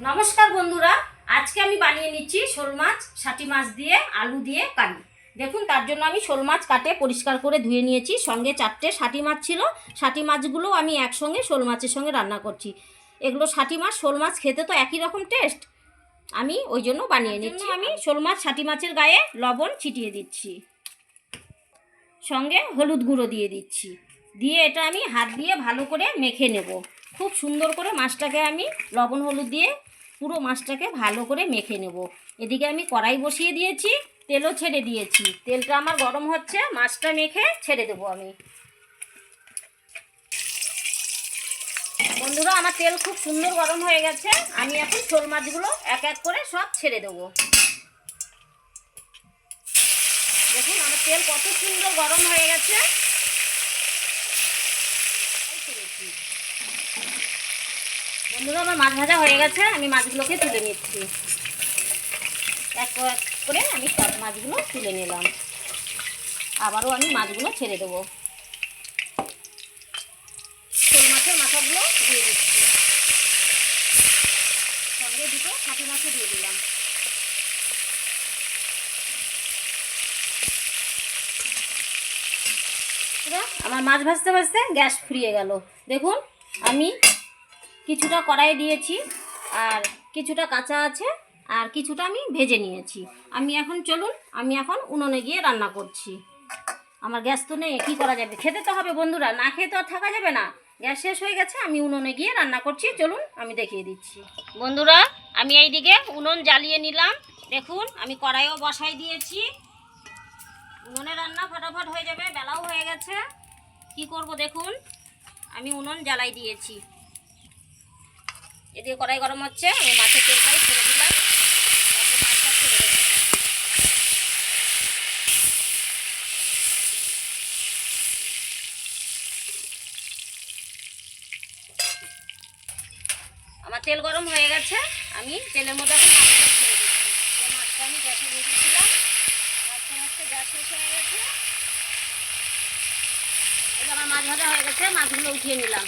নমস্কার বন্ধুরা আজকে আমি বানিয়ে নিচ্ছি শোল মাছ ষাটি মাছ দিয়ে আলু দিয়ে কারি। দেখুন তার জন্য আমি শোল মাছ কাটে পরিষ্কার করে ধুয়ে নিয়েছি। সঙ্গে চারটে ষাটি মাছ ছিল। ষাটি মাছগুলো আমি একসঙ্গে শোল মাছের সঙ্গে রান্না করছি। এগুলো ষাটি মাছ শোল মাছ খেতে তো একই রকম টেস্ট আমি ওই জন্য বানিয়ে নিচ্ছি। আমি শোল মাছ ষাটি মাছের গায়ে লবণ ছিটিয়ে দিচ্ছি। সঙ্গে হলুদ গুঁড়ো দিয়ে দিচ্ছি। দিয়ে এটা আমি হাত দিয়ে ভালো করে মেখে নেব। খুব সুন্দর করে মাছটাকে আমি লবণ হলুদ দিয়ে পুরো মাছটাকে ভালো করে মেখে নেব। এদিকে আমি কড়াই বসিয়ে দিয়েছি, তেলও ছেড়ে দিয়েছি। তেলটা আমার গরম হচ্ছে, মাছটা মেখে ছেড়ে দেবো আমি। বন্ধুরা, আমার তেল খুব সুন্দর গরম হয়ে গেছে। আমি এখন শোল মাছগুলো এক এক করে সব ছেড়ে দেবো। দেখুন, আমার তেল কত সুন্দর গরম হয়ে গেছে। বন্ধুরা, আমার মাছ ভাজা হয়ে গেছে। আমি মাছগুলোকে তুলে নিচ্ছি। এক এক করে আমি সব মাছগুলো তুলে নিলাম। আবারও আমি মাছগুলো ছেড়ে দেবো। শোল মাছের মাথাগুলো দিয়ে দিচ্ছি। সঙ্গে দুটো মাছও দিয়ে দিলাম। আমার মাছ ভাজতে ভাজতে গ্যাস ফুরিয়ে গেল। দেখুন, আমি কিছুটা কড়াই দিয়েছি আর কিছুটা কাঁচা আছে আর কিছুটা আমি ভেজে নিয়েছি। আমি এখন চলুন, আমি এখন উনুনে গিয়ে রান্না করছি। আমার গ্যাস তো নেই, কী করা যাবে? খেতে তো হবে বন্ধুরা, না খেয়ে তো আর থাকা যাবে না। গ্যাস শেষ হয়ে গেছে, আমি উনুনে গিয়ে রান্না করছি। চলুন, আমি দেখিয়ে দিচ্ছি। বন্ধুরা, আমি এই দিকে উনুন জ্বালিয়ে নিলাম। দেখুন, আমি কড়াইও বসাই দিয়েছি। উনুনে রান্না ফটাফট হয়ে যাবে, বেলাও হয়ে গেছে। কি করব দেখুন, আমি উনুন জ্বালাই দিয়েছি। এদিকে কড়াই গরম হচ্ছে, আমি মাছের তেলটাই ছেড়ে দিলাম। তারপর মাছটা ছেড়ে দেবো। আমার তেল গরম হয়ে গেছে, আমি তেলের মধ্যে এখন মাছগুলো ছেড়ে দিচ্ছি। মাছটা আমি গ্যাসে রেখেছিলাম মাছটা মাছটা গ্যাস শেষ হয়ে গেছে। যে আমার মাছ ভাজা হয়ে গেছে, মাছগুলো উঠিয়ে নিলাম।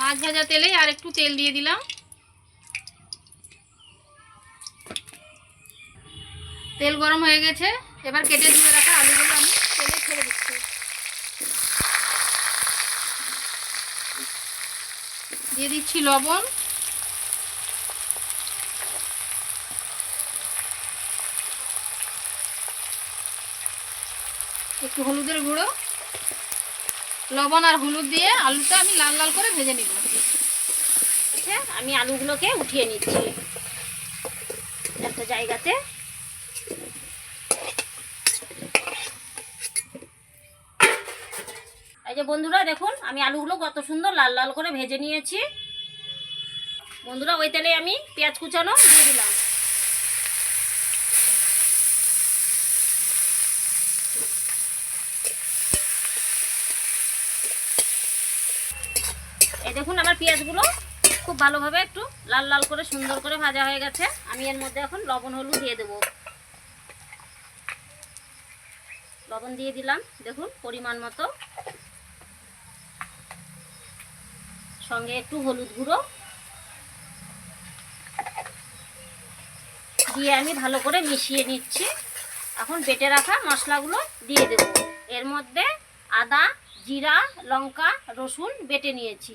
মাছ ভাজা তেলে আর একটু তেল দিয়ে দিলাম। তেল গরম হয়ে গেছে। এবার কেটে ধুয়ে রাখা আলুগুলো আমি তেলে ছেড়ে দিচ্ছি। দিয়ে দিচ্ছি লবণ। একটু হলুদের গুঁড়ো। লবণ আর হলুদ দিয়ে আলুটা আমি লাল লাল করে ভেজে নিব। আছে আমি আলুগুলোকে উঠিয়ে নিচ্ছি। একটা জায়গাতে। এই যে বন্ধুরা, দেখুন, আমি আলুগুলো কত সুন্দর লাল লাল করে ভেজে নিয়েছি। বন্ধুরা, ওই তেলে আমি পেঁয়াজ কুচানো দিয়ে দিলাম। এই দেখুন আমার পেঁয়াজগুলো খুব ভালোভাবে একটু লাল লাল করে সুন্দর করে ভাজা হয়ে গেছে। আমি এর মধ্যে এখন লবণ, হলুদ দিয়ে দেবো। লবণ দিয়ে দিলাম, দেখুন পরিমাণ মতো। সঙ্গে একটু হলুদ গুঁড়ো। দিয়ে আমি ভালো করে মিশিয়ে নিচ্ছি। এখন বেটে রাখা মশলাগুলো দিয়ে দেব। এর মধ্যে আদা, জিরা, লঙ্কা, রসুন বেটে নিয়েছি।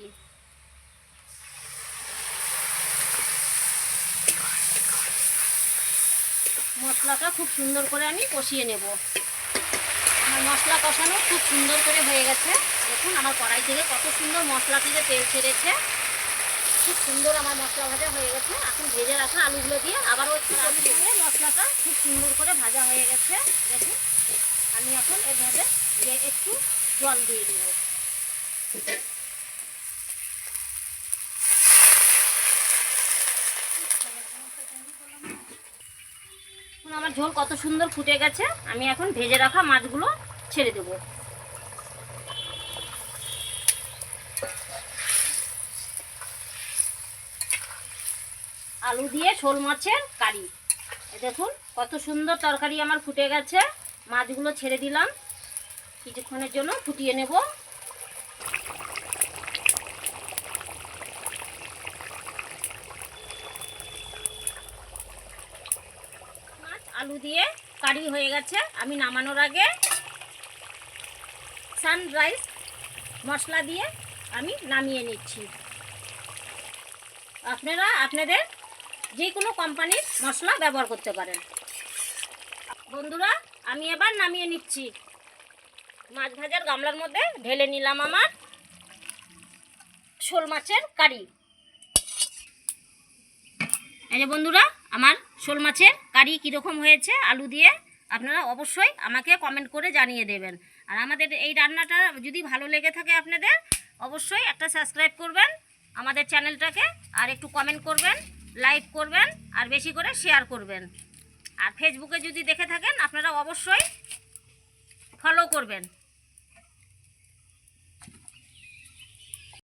মশলাটা খুব সুন্দর করে আমি কষিয়ে নেব। আমার মশলা কষানো খুব সুন্দর করে হয়ে গেছে। দেখুন আমার কড়াই থেকে কত সুন্দর মশলা থেকে তেল ছেড়েছে। খুব সুন্দর আমার মশলা ভাজা হয়ে গেছে। এখন ভেজে রাখা আলুগুলো দিয়ে আবারও একটু আলু দিয়ে মশলাটা খুব সুন্দর করে ভাজা হয়ে গেছে। দেখুন, আমি এখন এভাবে একটু জল দিয়ে দেবো। ঝোল কত সুন্দর ফুটে গেছে, আমি এখন ভেজে রাখা মাছগুলো ছেড়ে দেব। আলু দিয়ে শোল মাছের কারি। দেখুন, কত সুন্দর তরকারি আমার ফুটে গেছে, মাছগুলো ছেড়ে দিলাম। কিছুক্ষণের জন্য ফুটিয়ে নেব। আলু দিয়ে কারি হয়ে গেছে। আমি নামানোর আগে সানরাইজ মশলা দিয়ে আমি নামিয়ে নিচ্ছি। আপনারা আপনাদের যে কোনো কোম্পানির মশলা ব্যবহার করতে পারেন। বন্ধুরা, আমি এবার নামিয়ে নিচ্ছি। মাছ ভাজার গামলার মধ্যে ঢেলে নিলাম আমার শোল মাছের কারি। এই যে বন্ধুরা, আমার শোল মাছের কারি কীরকম হয়েছে, আলু দিয়ে, আপনারা অবশ্যই আমাকে কমেন্ট করে জানিয়ে দেবেন। আর আমাদের এই রান্নাটা যদি ভালো লেগে থাকে আপনাদের, অবশ্যই একটা সাবস্ক্রাইব করবেন আমাদের চ্যানেলটাকে আর একটু কমেন্ট করবেন লাইক করবেন, আর বেশি করে শেয়ার করবেন। আর ফেসবুকে যদি দেখে থাকেন, আপনারা অবশ্যই ফলো করবেন।